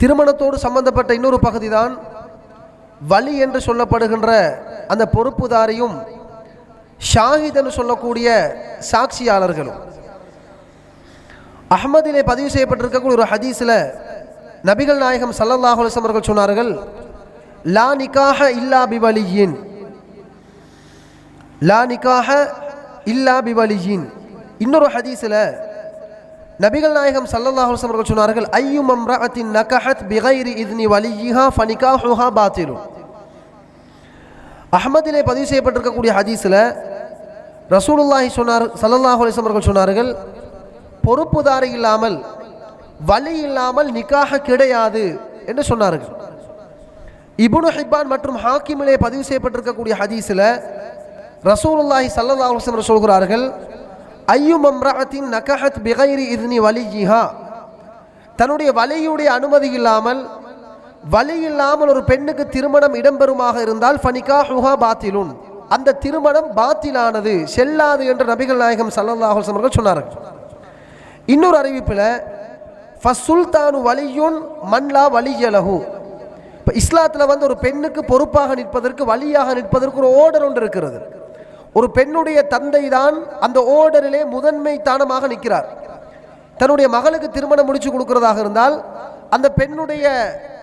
திருமணத்தோடு சம்பந்தப்பட்ட இன்னொரு பகுதி தான் வலி என்று சொல்லப்படுகின்ற அந்த பொறுப்புதாரியும் ஷாஹித் என்று சொல்லக்கூடிய சாட்சியாளர்களும். அஹ்மதிலே பதிவு செய்யப்பட்டிருக்கக்கூடிய ஒரு ஹதீஸில் நபிகள் நாயகம் ஸல்லல்லாஹு அலைஹி அவர்கள் சொன்னார்கள் லா நிக்காஹ இல்லா பிவலியின். லா நிக்காக இல்லா பிவலியின். இன்னொரு ஹதீஸில் நபிகள் நாயகம் ஸல்லல்லாஹு அவர்கள் சொன்னார்கள் ஐயும் அம்ராத்தின் நகஹத் பிகைரி இத்னி வலியிஹா ஃபனிகாஹுஹா பாத்திலும் அஹமதிலே பதிவு செய்யப்பட்டிருக்கக்கூடிய ஹதீஸில் ரசூலுல்லாஹி சொன்னார் ஸல்லல்லாஹு அலைஹி அவர்கள் சொன்னார்கள் பொறுப்புதாரி இல்லாமல் வலி இல்லாமல் நிக்காக கிடையாது என்று சொன்னார்கள். இபுனு ஹிப்பான் மற்றும் ஹாக்கிமிலே பதிவு செய்யப்பட்டிருக்கக்கூடிய ஹதீஸில் ரசூலுல்லாஹி ஸல்லல்லாஹு அலைஹி சொல்கிறார்கள் ஐயும் அம்ரஅத்தின் நகஹத் பிகைரி இத்னி வலியிஹா தன்னுடைய வலியுடைய அனுமதி இல்லாமல் வலி இல்லாமல் ஒரு பெண்ணுக்கு திருமணம் இடம்பெறுமாக இருந்தால் ஃபனிகா ஹுஹா பாத்திலுன். அந்த திருமணம் பாத்திலானது செல்லாது என்று நபிகள் நாயகம் சல்லாஹல் அவர்கள் சொன்னார்கள். இன்னொரு அறிவிப்பில் ஃபசுல்தானு வலியுன் மன்லா வலியலகு இப்போ இஸ்லாத்தில் வந்து ஒரு பெண்ணுக்கு பொறுப்பாக நிற்பதற்கு வழியாக நிற்பதற்கு ஒரு ஓர்டர் ஒன்று இருக்கிறது. ஒரு பெண்ணுடைய தந்தை தான் அந்த ஓர்டரிலே முதன்மை தானமாக நிற்கிறார். தன்னுடைய மகளுக்கு திருமணம் முடிச்சு கொடுக்கிறதாக இருந்தால் அந்த பெண்ணுடைய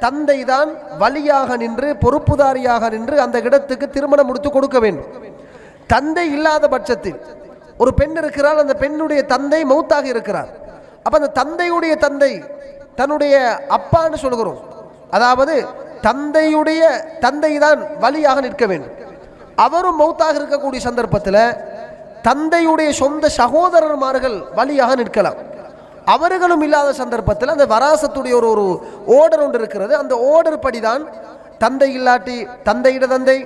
தந்தை தான் வழியாக நின்று பொறுப்புதாரியாக நின்று அந்த இடத்துக்கு திருமணம் முடித்து கொடுக்க வேண்டும். தந்தை இல்லாத பட்சத்தில் ஒரு பெண் இருக்கிறார் அந்த பெண்ணுடைய தந்தை மௌத்தாக இருக்கிறார். அப்ப அந்த தந்தையுடைய தந்தை தன்னுடைய அப்பான்னு சொல்கிறோம் அதாவது தந்தையுடைய தந்தை தான் வழியாக நிற்க வேண்டும். அவரும் மௌத்தாக இருக்கக்கூடிய சந்தர்ப்பத்தில் தந்தையுடைய சொந்த சகோதரர்மார்கள் வழியாக நிற்கலாம். அவர்களும் இல்லாத சந்தர்ப்பத்தில் அந்த வராசத்துடைய ஒரு ஒரு ஓர்டர் ஒன்று இருக்கிறது. அந்த ஓர்டர் படிதான் தந்தை இல்லாட்டி தந்தையிட தந்தை.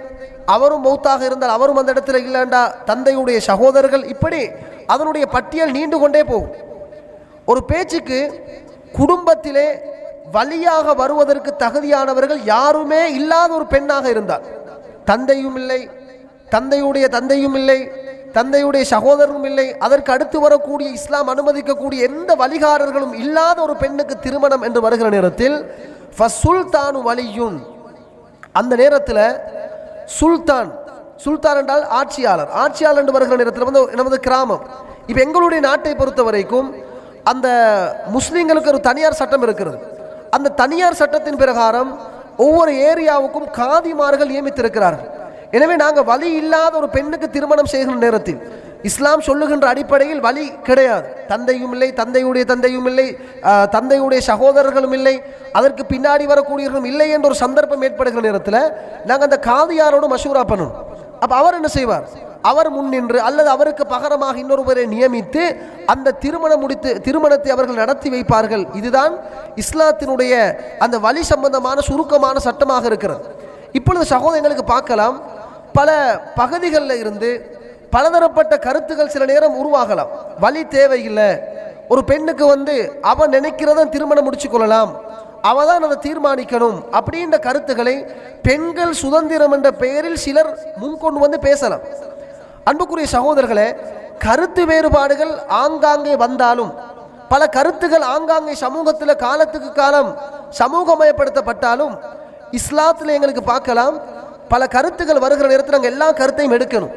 அவரும் மௌத்தாக இருந்தால் அவரும் அந்த இடத்துல இல்லைண்டா தந்தையுடைய சகோதரர்கள் இப்படி அதனுடைய பட்டியல் நீண்டு கொண்டே போகும். ஒரு பேச்சுக்கு குடும்பத்திலே வழியாக வருவதற்கு தகுதியானவர்கள் யாருமே இல்லாத ஒரு பெண்ணாக இருந்தார் தந்தையும் இல்லை தந்தையுடைய தந்தையும் இல்லை தந்தையுடைய சகோதரரும் இல்லை அதற்கு அடுத்து வரக்கூடிய இஸ்லாம் அனுமதிக்கக்கூடிய எந்த வழிகாரர்களும் இல்லாத ஒரு பெண்ணுக்கு திருமணம் என்று வருகிற நேரத்தில் ஃபசுல்தானு வலியுன். அந்த நேரத்தில் சுல்தான் சுல்தான் என்றால் ஆட்சியாளர். ஆட்சியாளர் என்று வருகிற நேரத்தில் வந்து நமது கிராமம். இப்போ எங்களுடைய நாட்டை பொறுத்த வரைக்கும் அந்த முஸ்லீம்களுக்கு ஒரு தனியார் சட்டம் இருக்கிறது. அந்த தனியார் சட்டத்தின் பிரகாரம் ஒவ்வொரு ஏரியாவுக்கும் காதிமார்கள் நியமித்திருக்கிறார்கள். எனவே நாங்கள் வலி இல்லாத ஒரு பெண்ணுக்கு திருமணம் செய்கிற நேரத்தில் இஸ்லாம் சொல்லுகின்ற அடிப்படையில் வழி கிடையாது. தந்தையும் இல்லை தந்தையுடைய தந்தையும் இல்லை தந்தையுடைய சகோதரர்களும் இல்லை அதற்கு பின்னாடி வரக்கூடியவர்களும் இல்லை என்ற ஒரு சந்தர்ப்பம் ஏற்படுகிற நேரத்தில் நாங்கள் அந்த காதியாரோடு மசூரா பண்ணணும். அப்போ அவர் என்ன செய்வார்? அவர் முன் நின்று அல்லது அவருக்கு பகரமாக இன்னொருவரை நியமித்து அந்த திருமணம் முடித்து திருமணத்தை அவர்கள் நடத்தி வைப்பார்கள். இதுதான் இஸ்லாத்தினுடைய அந்த வழி சம்பந்தமான சுருக்கமான சட்டமாக இருக்கிறது. இப்பொழுது சகோதரங்களுக்கு பார்க்கலாம். பல பகுதிகளில் இருந்து பலதரப்பட்ட கருத்துக்கள் சில நேரம் உருவாகலாம். வழி தேவையில்லை. ஒரு பெண்ணுக்கு வந்து அவன் நினைக்கிறத திருமணம் முடிச்சு கொள்ளலாம். அவ தான் அதை தீர்மானிக்கணும் அப்படின்ற கருத்துக்களை பெண்கள் சுதந்திரம் என்ற பெயரில் சிலர் முன்கொண்டு வந்து பேசலாம். அன்புக்குரிய சகோதரர்களே கருத்து வேறுபாடுகள் ஆங்காங்கே வந்தாலும் பல கருத்துகள் ஆங்காங்கே சமூகத்தில் காலத்துக்கு காலம் சமூகமயப்படுத்தப்பட்டாலும் இஸ்லாத்தில் எங்களுக்கு பார்க்கலாம். பல கருத்துகள் வருகிற நேரத்தில் நாங்கள் எல்லா கருத்தையும் எடுக்கணும்.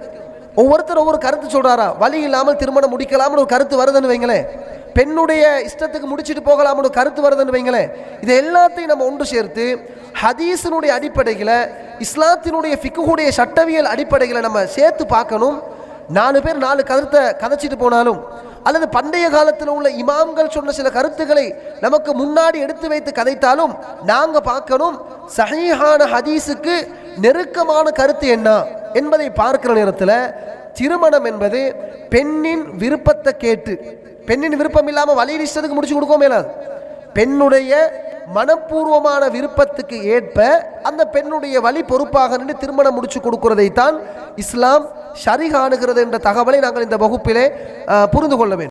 ஒவ்வொருத்தர் ஒவ்வொரு கருத்து சொல்கிறாரா வழி இல்லாமல் திருமணம் முடிக்கலாம்னு ஒரு கருத்து வருதுன்னு வைங்களேன் பெண்ணுடைய இஷ்டத்துக்கு முடிச்சிட்டு போகலாம்னு ஒரு கருத்து வருதுன்னு வைங்களேன் இது எல்லாத்தையும் நம்ம ஒன்று சேர்த்து ஹதீஸினுடைய அடிப்படையில் இஸ்லாத்தினுடைய ஃபிக்குடைய சட்டவியல் அடிப்படையில் நம்ம சேர்த்து பார்க்கணும். நாலு பேர் நாலு கருத்தை கதைச்சிட்டு போனாலும் அல்லது பண்டைய காலத்தில் உள்ள இமாம்கள் சொன்ன சில கருத்துக்களை நமக்கு முன்னாடி எடுத்து வைத்து கதைத்தாலும் நாங்கள் பார்க்கணும். சஹீஹான ஹதீஸுக்கு நெருக்கமான கருத்து என்ன என்பதை பார்க்கிற நேரத்தில் திருமணம் என்பது பெண்ணின் விருப்பத்தை கேட்டு பெண்ணின் விருப்பம் இல்லாமல் வழியில் இஷ்டத்துக்கு முடிச்சு கொடுக்க மேலாது பெண்ணுடைய மனப்பூர்வமான விருப்பத்துக்கு ஏற்ப அந்த பெண்ணுடைய வழி பொறுப்பாக நின்று திருமணம் முடிச்சு கொடுக்கிறதைத்தான் இஸ்லாம் சரிகாணுகிறது என்ற தகவலை நாங்கள் இந்த வகுப்பிலே புரிந்து கொள்ள வேண்டும்.